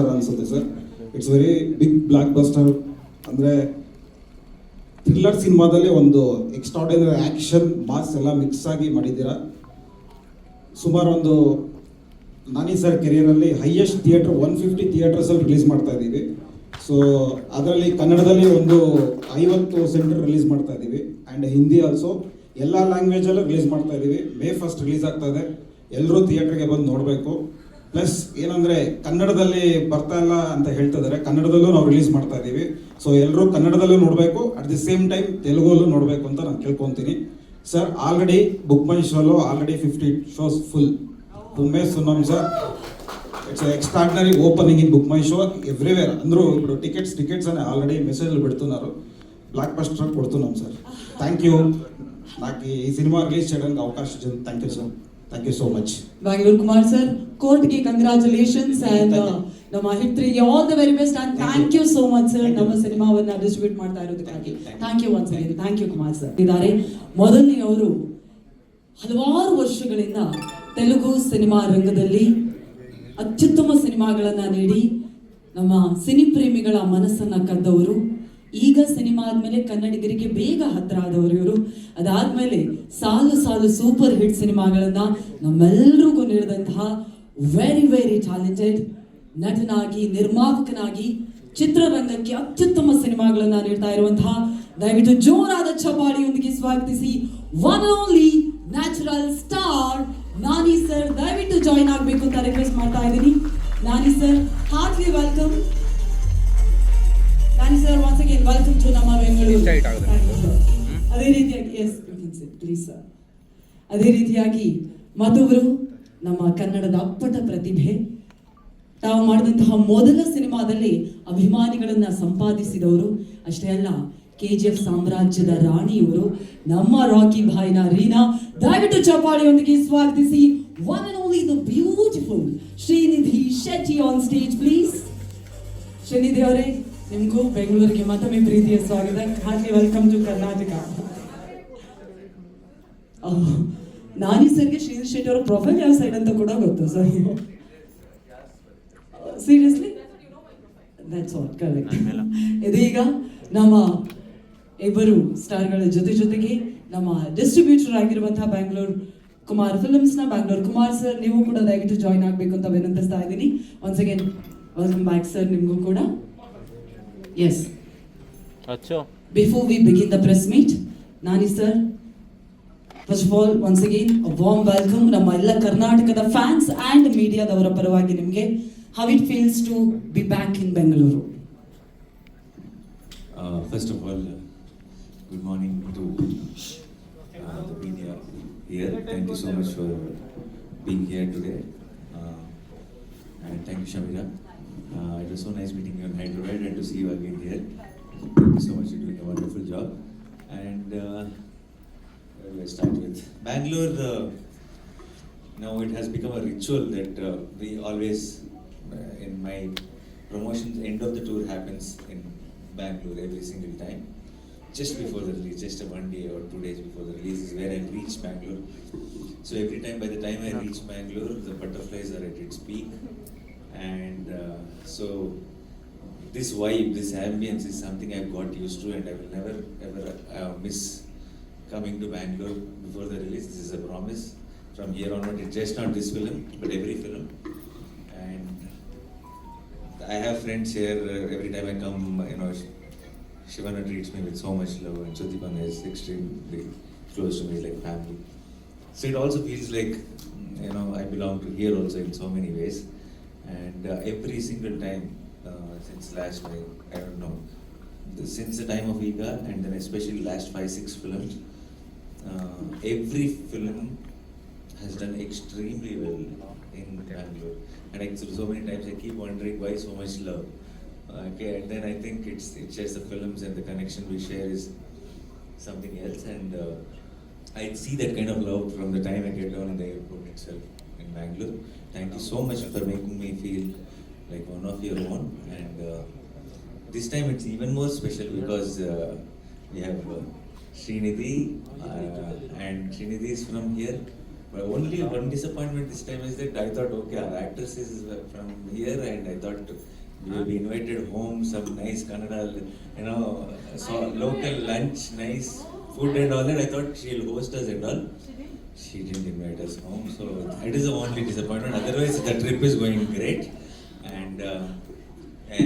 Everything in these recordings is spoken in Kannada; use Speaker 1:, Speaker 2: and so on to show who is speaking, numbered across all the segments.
Speaker 1: ಗೋಚರ ಅನ್ಸುತ್ತೆ sir. It's very big blockbuster ಅಂದರೆ ಥ್ರಿಲ್ಲರ್ ಸಿನಿಮಾದಲ್ಲಿ ಒಂದು ಎಕ್ಸ್ಟ್ರಾಡಿನರಿ ಆ್ಯಕ್ಷನ್ ಮಾಸ್ ಎಲ್ಲ ಮಿಕ್ಸ್ ಆಗಿ ಮಾಡಿದ್ದೀರಾ? ಸುಮಾರು ಒಂದು, ನಾನಿ ಸರ್ ಕೆರಿಯರಲ್ಲಿ ಹೈಯೆಸ್ಟ್ ಥಿಯೇಟರ್ ಒನ್ ಫಿಫ್ಟಿ ಥಿಯೇಟರ್ಸಲ್ಲಿ ರಿಲೀಸ್ ಮಾಡ್ತಾ ಇದ್ದೀವಿ. ಸೊ ಅದರಲ್ಲಿ ಕನ್ನಡದಲ್ಲಿ ಒಂದು ಐವತ್ತು ಸೆಂಟರ್ ರಿಲೀಸ್ ಮಾಡ್ತಾ ಇದ್ದೀವಿ. ಆ್ಯಂಡ್ ಹಿಂದಿ ಆಲ್ಸೋ ಎಲ್ಲ ಲ್ಯಾಂಗ್ವೇಜಲ್ಲೂ ರಿಲೀಸ್ ಮಾಡ್ತಾ ಇದ್ದೀವಿ. ಮೇ ಫಸ್ಟ್ ರಿಲೀಸ್ ಆಗ್ತಾ ಇದೆ. ಎಲ್ಲರೂ ಥಿಯೇಟ್ರಿಗೆ ಬಂದು ನೋಡಬೇಕು. ಪ್ಲಸ್ ಏನಂದರೆ ಕನ್ನಡದಲ್ಲಿ ಬರ್ತಾ ಇಲ್ಲ ಅಂತ ಹೇಳ್ತಾ ಇದ್ದಾರೆ ಕನ್ನಡದಲ್ಲೂ ನಾವು ರಿಲೀಸ್ ಮಾಡ್ತಾ ಇದ್ದೀವಿ ಸೊ ಎಲ್ಲರೂ ಕನ್ನಡದಲ್ಲೂ ನೋಡಬೇಕು ಅಟ್ ದಿ ಸೇಮ್ ಟೈಮ್ ತೆಲುಗಲ್ಲೂ ನೋಡಬೇಕು ಅಂತ ನಾನು ಕೇಳ್ಕೊತೀನಿ ಸರ್ ಆಲ್ರೆಡಿ బుక్ మై షోలో ఆల్రెడీ ఫిఫ్టీ షోస్ ఫుల్ ఉన్నాం sir it's extraordinary opening in book my show everywhere అందరూ ఇప్పుడు టికెట్స్ టికెట్స్ అని ఆల్రెడీ మెసేజ్లు పెడుతున్నారు బ్లాక్ బస్టర్ కొడుతున్నాం సార్ థ్యాంక్ యూ నాకు ఈ సినిమా రిలీజ్ చేయడానికి అవకాశం ఇచ్చింది thank you sir thank you so much
Speaker 2: Bangalore Kumar sir ಕೋರ್ಟ್ಗೆ ಕಂಗ್ರಾಚುಲೇಷನ್ಸ್ ಆ್ಯಂಡ್ ನಮ್ಮ ಹಿತ್ರಿಗೆ all the very best and thank you so much sir ನಮ್ಮ ಸಿನಿಮಾವನ್ನ ಡಿಸ್ಟ್ರಿಬ್ಯೂಟ್ ಮಾಡ್ತಾ ಇರೋದಕ್ಕಾಗಿ thank you once again thank you Kumar sir ಇದ್ದಾರೆ ಮೊದಲನೆಯವರು ಹಲವಾರು ವರ್ಷಗಳಿಂದ ತೆಲುಗು ಸಿನಿಮಾ ರಂಗದಲ್ಲಿ ಅತ್ಯುತ್ತಮ ಸಿನಿಮಾಗಳನ್ನು ನೀಡಿ ನಮ್ಮ ಸಿನಿ ಪ್ರೇಮಿಗಳ ಮನಸ್ಸನ್ನು ಕದ್ದವರು ಈಗ ಸಿನಿಮಾ ಆದ್ಮೇಲೆ ಕನ್ನಡಿಗರಿಗೆ ಬೇಗ ಹತ್ರ ಆದವರು ಇವರು. ಅದಾದ್ಮೇಲೆ ಸಾಲು ಸಾಲು ಸೂಪರ್ ಹಿಟ್ ಸಿನಿಮಾಗಳನ್ನ ನಮ್ಮೆಲ್ರಿಗೂ ನೀಡಿದಂತಹ ವೆರಿ ವೆರಿ ಟ್ಯಾಲೆಂಟೆಡ್ ನಟನಾಗಿ, ನಿರ್ಮಾಪಕನಾಗಿ, ಚಿತ್ರರಂಗಕ್ಕೆ ಅತ್ಯುತ್ತಮ ಸಿನಿಮಾಗಳನ್ನ ನೀಡ್ತಾ ಇರುವಂತಹ ದಯವಿಟ್ಟು ಜೋರಾದ ಚಪಾಡಿಯೊಂದಿಗೆ ಸ್ವಾಗತಿಸಿ one only natural star Nani sir ದಯವಿಟ್ಟು ಜಾಯಿನ್ ಆಗಬೇಕು ಅಂತ ರಿಕ್ವೆಸ್ಟ್ ಮಾಡ್ತಾ ಇದ್ದೀನಿ. Nani sir heartly welcome sir once again welcome to ನಮ್ಮ ಬೆಂಗಳೂರು. ಅದೇ ರೀತಿಯಾಗಿ ಎಸ್ ಪ್ಲೀಸ್ ಸರ್ ಅದೇ ರೀತಿಯಾಗಿ ಮಧುವರು ನಮ್ಮ ಕನ್ನಡದ ಅಪ್ಪಟ ಪ್ರತಿಭೆ. ತಾವು ಮಾಡಿದಂತಹ ಮೊದಲ ಸಿನಿಮಾದಲ್ಲಿ ಅಭಿಮಾನಿಗಳನ್ನ ಸಂಪಾದಿಸಿದವರು ಅಷ್ಟೇ ಅಲ್ಲ ಕೆ ಜಿ ಎಫ್ ಸಾಮ್ರಾಜ್ಯದ ರಾಣಿಯವರು ನಮ್ಮ ರಾಕಿ ಭಾಯಿನ ರೀನಾ. ದಯವಿಟ್ಟು ಚಪಾಳಿಯೊಂದಿಗೆ ಸ್ವಾಗತಿಸಿ one and only the beautiful Srinidhi Shetty on stage please Srinidhi ಅವರೇ ನಿಮಗೂ ಬೆಂಗಳೂರಿಗೆ ಮತ್ತೊಮ್ಮೆ ಪ್ರೀತಿಯ ಸ್ವಾಗತ. ಹಾಗೆ ವೆಲ್ಕಮ್ ಟು ಕರ್ನಾಟಕ. ನಾನಿ ಸರ್ಗೆ ಶ್ರೀಧರ್ ಶೆಟ್ಟಿ ಅವರ ಪ್ರೊಫೈಲ್ ಯಾವ ಸೈಡ್ ಅಂತ ಕೂಡ ಗೊತ್ತು sir seriously that's all correct ಇದೀಗ ನಮ್ಮ ಇಬ್ಬರು ಸ್ಟಾರ್ಗಳ ಜೊತೆ ಜೊತೆಗೆ ನಮ್ಮ ಡಿಸ್ಟ್ರಿಬ್ಯೂಟರ್ ಆಗಿರುವಂತಹ ಬ್ಯಾಂಗ್ಳೂರ್ ಕುಮಾರ್ ಫಿಲ್ಮ್ಸ್ನ ಬ್ಯಾಂಗ್ಳೂರ್ ಕುಮಾರ್ ಸರ್ ನೀವು ಕೂಡ ದಯವಿಟ್ಟು ಜಾಯಿನ್ ಆಗಬೇಕು ಅಂತ ವಿನಂತಿಸ್ತಾ ಇದ್ದೀನಿ. Once again welcome back sir ನಿಮಗೂ ಕೂಡ. Yes
Speaker 3: Achchu.
Speaker 2: Before we begin the press meet Nani sir first of all once again warm welcome ನಮ್ಮ ಎಲ್ಲ ಕರ್ನಾಟಕದ ಫ್ಯಾನ್ಸ್ ಅಂಡ್ ಮೀಡಿಯಾದವರ ಪರವಾಗಿ ನಿಮಗೆ how it feels to be back in Bengaluru
Speaker 4: first first of all, morning good morning to thank the media here. Thank you so much for being here today. Uh, and thank you, Shamira. It was so nice meeting you in Hyderabad and to see you again here. Thank you so much. You're doing a wonderful job. And uh, where do I start with? Bangalore, uh, now it has become a ritual that uh, we always, uh, in my promotions, end of the tour happens in Bangalore every single time. Just before the release, just a one day or two days before the release is where I reach Bangalore. So every time, by the time I reach Bangalore, the butterflies are at its peak. And uh, so this vibe, this ambience is something I've got used to and I will never ever uh, miss coming to Bangalore before the release. This is a promise. From here onward, it's just not this film, but every film. And I have friends here. Uh, every time I come, you know, Sh- Shivana treats me with so much love, and Sudipan is extremely close to me, like family. So it also feels like, you know, I belong to here also in so many ways. And uh, every single time uh, since last, I, I don't know, the, since the time of Ega, and then especially last five six films, uh, every film has done extremely well in Bangalore. And I, so so many times I keep wondering why so much love. Okay, and then I think it's it's just the films and the connection we share is something else. And uh, I see that kind of love from the time I get down in the airport itself in Bangalore. Thank you so much for making me feel like one of your own. And uh, this time it's even more special because uh, we have uh, Srinidhi, uh, and Srinidhi is from here. But only one disappointment this time is that I thought, okay, our actress is from here, and I thought we will be invited home, some nice Kannada, you know, so local lunch, nice food and all that. I thought she'll host us and all. She didn't invite us home, so it is the only disappointment. Otherwise, the trip is going great, and uh,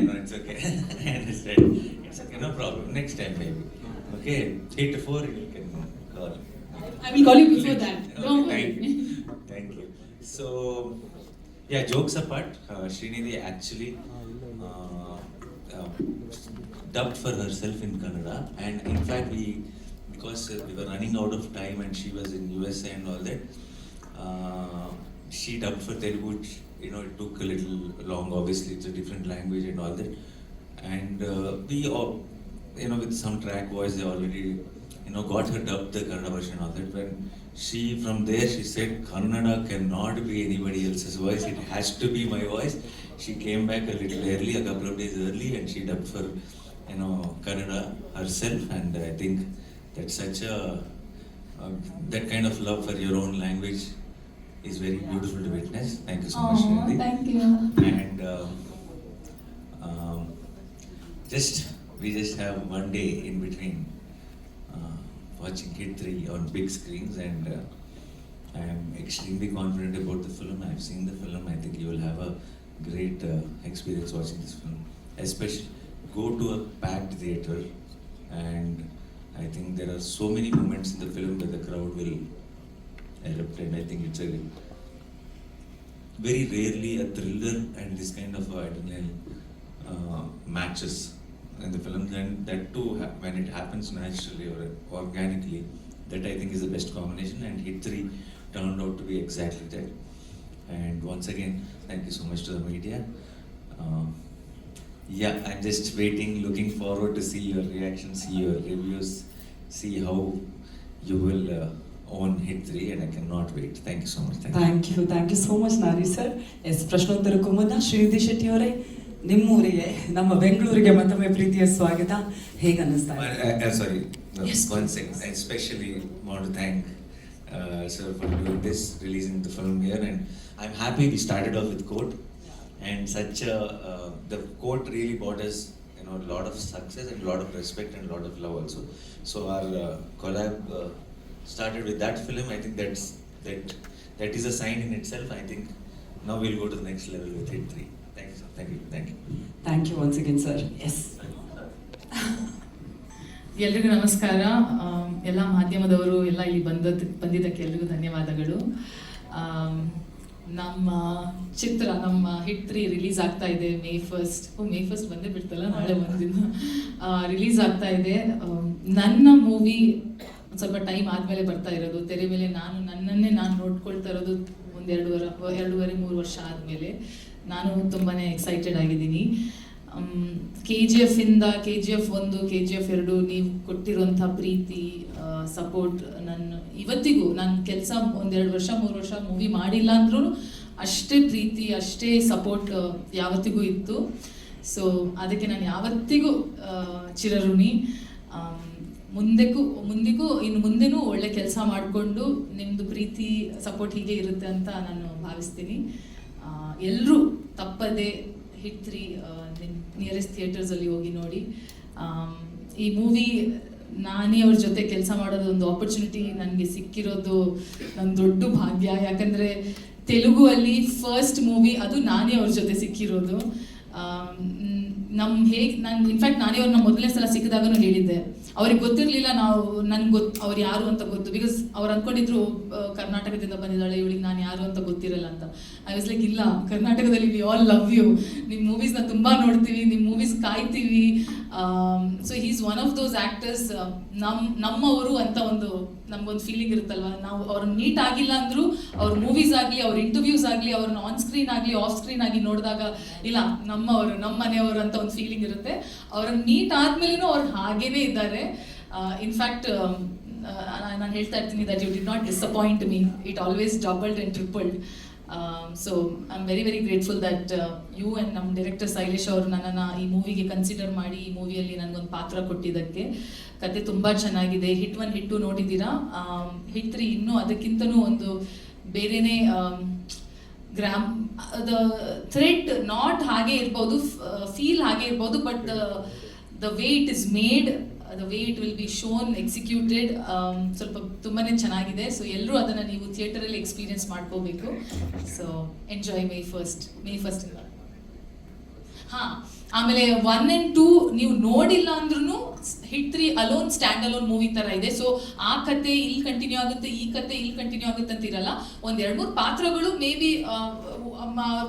Speaker 4: no, it's okay. I understand. It's okay, no problem. Next time maybe. Okay, eight to four, you can call.
Speaker 2: I will call you before that.
Speaker 4: Okay, thank you. Thank you. So, yeah, jokes apart, uh, Srinidhi actually uh, uh, dubbed for herself in Kannada, and in fact, we because uh, we were running out of time and she was in USA and all that, uh, she dubbed for Telugu. You know, it took a little long. Obviously, it's a different language and all that, and uh, we all, you know, with some track voice, they already, you know, got her dubbed the Kannada version of that. When she, from there, she said, Kannada cannot be anybody else's voice, it has to be my voice. She came back a little early, a couple of days early, and she dubbed for, you know, Kannada herself, and I think that's such a, uh, that kind of love for your own language is very beautiful to witness. Thank you so much,
Speaker 3: Oh,
Speaker 4: Srinidhi.
Speaker 3: thank you.
Speaker 4: And um, um, just we just have one day in between uh, watching Hit 3 on big screens, and uh, I am extremely confident about the film. I've seen the film. I think you will have a great uh, experience watching this film. Especially go to a packed theater, and I think there are so many moments in the film where the crowd will erupt, and I think it's a very rarely a thriller and this kind of adrenaline uh, matches in the film. and that too when it happens naturally or organically, that I think is the best combination. And Hit Three turned out to be exactly that. And once again, thank you so much to the media. Um, yeah, I'm just waiting, looking forward to see your reactions, see your reviews, see how you will uh, own Hit 3, and I cannot wait. Thank you so much. Thank you.
Speaker 2: Thank you thank you so much ನಾರಿ ಸರ್ ಎಸ್ ಪ್ರಶ್ನೋತ್ತರಕ್ಕೂ ಮುನ್ನ ಶ್ರೀನಿಧಿ ಶೆಟ್ಟಿ ಅವರೇ ನಿಮ್ಮೂರಿಗೆ ನಮ್ಮ ಬೆಂಗಳೂರಿಗೆ ಮತ್ತೊಮ್ಮೆ ಪ್ರೀತಿಯ ಸ್ವಾಗತ ಹೇಗೆ ಅನ್ನಿಸ್ತಾ
Speaker 4: Well,
Speaker 2: ಇದೆ
Speaker 4: uh, uh, sorry, no,
Speaker 2: Yes.
Speaker 4: one second. I especially want to thank uh, sir for doing this, releasing the film here, and I'm happy we started off with Court, And such a uh, the Court really brought us, you know, a lot of success and a lot of respect and a lot of love also. So our uh, collab uh, started with that film. I think that's that that is a sign in itself. I think now we'll go to the next level with it Three. Thank you, sir. Thank you. Thank you.
Speaker 2: thank you once again sir yes
Speaker 3: ಎಲ್ರಿಗೂ ನಮಸ್ಕಾರ Ella ಎಲ್ಲ ಮಾಧ್ಯಮದವರು ಎಲ್ಲ ಇಲ್ಲಿ ಬಂದದ್ ಬಂದಿದ್ದಕ್ಕೆ ಎಲ್ರಿಗೂ ಧನ್ಯವಾದಗಳು ನಮ್ಮ ಚಿತ್ರ, ನಮ್ಮ ಹಿಟ್ ತ್ರೀ ರಿಲೀಸ್ ಆಗ್ತಾ ಇದೆ ಮೇ ಫಸ್ಟ್ ಮೇ ಫಸ್ಟ್ ಬಂದೇ ಬಿಡ್ತಲ್ಲ ನಾಳೆ ಒಂದಿನ. ರಿಲೀಸ್ ಆಗ್ತಾ ಇದೆ. ನನ್ನ ಮೂವಿ ಸ್ವಲ್ಪ ಟೈಮ್ ಆದಮೇಲೆ ಬರ್ತಾ ಇರೋದು. ತೆರೆ ಮೇಲೆ ನಾನು, ನನ್ನನ್ನೇ ನಾನು ನೋಡ್ಕೊಳ್ತಾ ಇರೋದು ಒಂದು ಎರಡೂವರೆ ಎರಡೂವರೆ, ಮೂರು ವರ್ಷ ಆದಮೇಲೆ. ನಾನು ತುಂಬಾ ಎಕ್ಸೈಟೆಡ್ ಆಗಿದ್ದೀನಿ. ಕೆ ಜಿ ಎಫ್ ಇಂದ ಕೆ ಜಿ ಎಫ್ ಒಂದು ಕೆ ಜಿ ಎಫ್ ಎರಡು, ನೀವು ಕೊಟ್ಟಿರುವಂಥ ಪ್ರೀತಿ ಸಪೋರ್ಟ್ ನನ್ನ ಇವತ್ತಿಗೂ ನಾನು ಕೆಲಸ ಒಂದೆರಡು ವರ್ಷ, ಮೂರು ವರ್ಷ ಮೂವಿ ಮಾಡಿಲ್ಲ ಅಂದ್ರೂ ಅಷ್ಟೇ ಪ್ರೀತಿ, ಅಷ್ಟೇ ಸಪೋರ್ಟ್ ಯಾವತ್ತಿಗೂ ಇತ್ತು. ಸೊ ಅದಕ್ಕೆ ನಾನು ಯಾವತ್ತಿಗೂ ಚಿರಋಣಿ ಮುಂದೆಗೂ, ಮುಂದಿಗೂ, ಇನ್ನು ಮುಂದೆನೂ ಒಳ್ಳೆ ಕೆಲಸ ಮಾಡಿಕೊಂಡು ನಿಮ್ಮದು ಪ್ರೀತಿ ಸಪೋರ್ಟ್ ಹೀಗೆ ಇರುತ್ತೆ ಅಂತ ನಾನು ಭಾವಿಸ್ತೀನಿ. ಎಲ್ಲರೂ ತಪ್ಪದೆ ಹಿಟ್ ತ್ರೀ ನಿಯರೆಸ್ಟ್ ಥಿಯೇಟರ್ಸಲ್ಲಿ ಹೋಗಿ ನೋಡಿ. ಈ ಮೂವಿ ನಾನೇ ಅವ್ರ ಜೊತೆ ಕೆಲಸ ಮಾಡೋದು ಒಂದು ಆಪರ್ಚುನಿಟಿ ನನಗೆ ಸಿಕ್ಕಿರೋದು ನನ್ನ ದೊಡ್ಡ ಭಾಗ್ಯ. ಯಾಕಂದರೆ ತೆಲುಗು ಅಲ್ಲಿ ಫಸ್ಟ್ ಮೂವಿ ಅದು ನಾನೇ ಅವ್ರ ಜೊತೆ ಸಿಕ್ಕಿರೋದು. ನಮ್ಮ ಹೇಗೆ, ನಾನು ಇನ್ಫ್ಯಾಕ್ಟ್ ನಾನೇ ಅವ್ರನ್ನ ಮೊದಲನೇ ಸಲ ಸಿಕ್ಕಿದಾಗನು ಹೇಳಿದ್ದೆ. ಅವ್ರಿಗೆ ಗೊತ್ತಿರಲಿಲ್ಲ ನಾವು, ನನ್ಗೆ ಗೊತ್ತು ಅವ್ರು ಯಾರು ಅಂತ ಗೊತ್ತು. ಬಿಕಾಸ್ ಅವ್ರು ಅಂದ್ಕೊಂಡಿದ್ರು ಕರ್ನಾಟಕದಿಂದ ಬಂದಿದ್ದಾಳೆ, ಇವಳಿಗೆ ನಾನು ಯಾರು ಅಂತ ಗೊತ್ತಿರಲ್ಲ ಅಂತ. ಐ ವಾಸ್ ಲೈಕ್ ಇಲ್ಲ, ಕರ್ನಾಟಕದಲ್ಲಿ ವಿ ಆಲ್ ಲವ್ ಯು ನಿಮ್ಮ ಮೂವೀಸ್ನ ತುಂಬ ನೋಡ್ತೀವಿ ನಿಮ್ಮ movies ಕಾಯ್ತೀವಿ. So he's one of those actors ನಮ್ಮ ನಮ್ಮವರು ಅಂತ ಒಂದು ನಮ್ಗೊಂದು ಫೀಲಿಂಗ್ ಇರುತ್ತಲ್ವ? ನಾವು ಅವ್ರನ್ನ ಮೀಟ್ ಆಗಿಲ್ಲ ಅಂದ್ರೂ ಅವ್ರ ಮೂವೀಸ್ ಆಗಲಿ, ಅವ್ರ ಇಂಟರ್ವ್ಯೂಸ್ ಆಗಲಿ ಅವ್ರನ್ನ ಆನ್ ಸ್ಕ್ರೀನ್ ಆಗಲಿ ಆಫ್ ಸ್ಕ್ರೀನ್ ಆಗಿ ನೋಡಿದಾಗ, ಇಲ್ಲ, ನಮ್ಮವರು ನಮ್ಮ ಮನೆಯವರು ಅಂತ ಒಂದು ಫೀಲಿಂಗ್ ಇರುತ್ತೆ. ಅವ್ರನ್ನ ಮೀಟ್ ಆದ್ಮೇಲೂ ಅವ್ರು ಹಾಗೇನೇ ಇದ್ದಾರೆ. ಇನ್ಫ್ಯಾಕ್ಟ್ ನಾನು ಹೇಳ್ತಾ ಇರ್ತೀನಿ that you did not disappoint me it always doubled and tripled so I am very very grateful that you and ನಮ್ಮ ಡೈರೆಕ್ಟರ್ ಶೈಲೇಶ್ ಅವರು ನನ್ನನ್ನು ಈ ಮೂವಿಗೆ ಕನ್ಸಿಡರ್ ಮಾಡಿ ಈ ಮೂವಿಯಲ್ಲಿ ನನಗೊಂದು ಪಾತ್ರ ಕೊಟ್ಟಿದ್ದಕ್ಕೆ. ಕತೆ ತುಂಬ ಚೆನ್ನಾಗಿದೆ. ಹಿಟ್ ಒನ್ ಹಿಟ್ ಟು ನೋಡಿದ್ದೀರಾ? ಹಿಟ್ ತ್ರೀ ಇನ್ನೂ ಅದಕ್ಕಿಂತನೂ ಒಂದು ಬೇರೆನೇ ಗ್ರಾಮ್ ದ ಥ್ರೆಡ್ ನಾಟ್ ಹಾಗೆ ಇರ್ಬೋದು ಫೀಲ್ ಹಾಗೆ ಇರ್ಬೋದು but the way it is made the way it will be shown executed ಸ್ವಲ್ಪ ತುಂಬಾನೇ ಚೆನ್ನಾಗಿದೆ. ಸೊ ಎಲ್ಲರೂ ಅದನ್ನ ನೀವು ಥಿಯೇಟರಲ್ಲಿ ಎಕ್ಸ್ಪೀರಿಯನ್ಸ್ ಮಾಡ್ಕೋಬೇಕು. So enjoy May first May first ಹಾ, ಆಮೇಲೆ ಒನ್ ಆ್ಯಂಡ್ ಟೂ ನೀವು ನೋಡಿಲ್ಲ ಅಂದ್ರೂ hit three alone stand alone movie ತರ ಇದೆ. ಸೊ ಆ ಕತೆ ಇಲ್ಲಿ ಕಂಟಿನ್ಯೂ ಆಗುತ್ತೆ, ಈ ಕತೆ ಇಲ್ಲಿ ಕಂಟಿನ್ಯೂ ಆಗುತ್ತೆ ಅಂತಿರಲ್ಲ. ಒಂದ್ ಎರಡ್ ಮೂರು ಪಾತ್ರಗಳು ಮೇ ಬಿ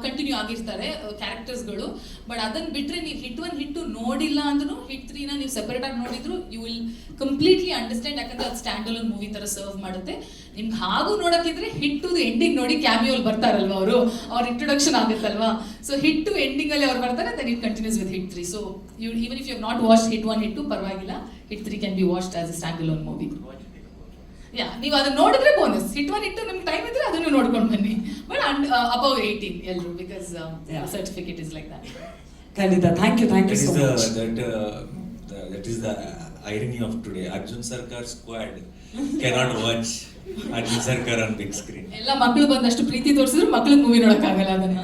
Speaker 3: ಕಂಟಿನ್ಯೂ ಆಗಿರ್ತಾರೆ ಕ್ಯಾರೆಕ್ಟರ್ಸ್ಗಳು ಬಟ್ ಅದನ್ನ ಬಿಟ್ರೆ ನೀವು ಹಿಟ್ ಒನ್ ಹಿಟ್ ನೋಡಿಲ್ಲ ಅಂದ್ರೂ ಹಿಟ್ ತ್ರೀನ ನೀವು ಸೆಪರೇಟ್ ಆಗಿ ನೋಡಿದ್ರು ಯು ವಿಲ್ ಕಂಪ್ಲೀಟ್ಲಿ ಅಂಡರ್ಸ್ಟ್ಯಾಂಡ್ ಯಾಕಂದ್ರೆ ಅದು ಸ್ಟ್ಯಾಂಡ್ ಅಲೋನ್ ಮೂವಿ ತರ ಸರ್ವ್ ಮಾಡುತ್ತೆ. ನಿಮ್ಗೆ ಹಾಗೂ ನೋಡಕ್ಕಿದ್ರೆ ಹಿಟ್ಟು ಎಂಡಿಂಗ್ ನೋಡಿ ಕ್ಯಾಮಿಯೋಲ್ ಬರ್ತಾರಲ್ವಾ ಅವರು? ಅವ್ರ ಇಂಟ್ರೊಡಕ್ಷನ್ ಆಗುತ್ತಲ್ವಾ? ಸೊ ಹಿಟ್ಟು ಎಂಡಿಂಗ್ ಅಲ್ಲಿ ಅವ್ರು ಬರ್ತಾರೆ then it continues with hit three so you even if you not watch hit one hit two ಪರವಾಗಿಲ್ಲ. Hit three can be watched as a stand alone movie yeah ನೀವು ಅದನ್ನ ನೋಡಿದ್ರೆ ಬೋನಸ್ ಹಿಟ್ ಒನ್ ಇಟ್ಟು ನಿಮ್ಗೆ ಟೈಮ್ ಇದ್ರೆ ಅದನ್ನು ನೋಡ್ಕೊಂಡು ಬನ್ನಿ ಬಟ್ ಅಬೌವ್ ಏಯ್ಟೀನ್ ಎಲ್ಲರೂ
Speaker 2: because.
Speaker 3: Certificate is like that
Speaker 2: ಖಂಡಿತ thank
Speaker 4: you thank
Speaker 2: you
Speaker 4: so
Speaker 2: much
Speaker 4: that that is the irony of today. Arjun Sarkar squad cannot watch Arjun Sarkar on big screen.
Speaker 3: ಎಲ್ಲ ಮಕ್ಕಳು ಬಂದಷ್ಟು ಪ್ರೀತಿ ತೋರಿಸಿದ್ರು ಮಕ್ಳಿಗೆ ಮೂವಿ ನೋಡಕ್ಕಾಗಲ್ಲ ಅದನ್ನ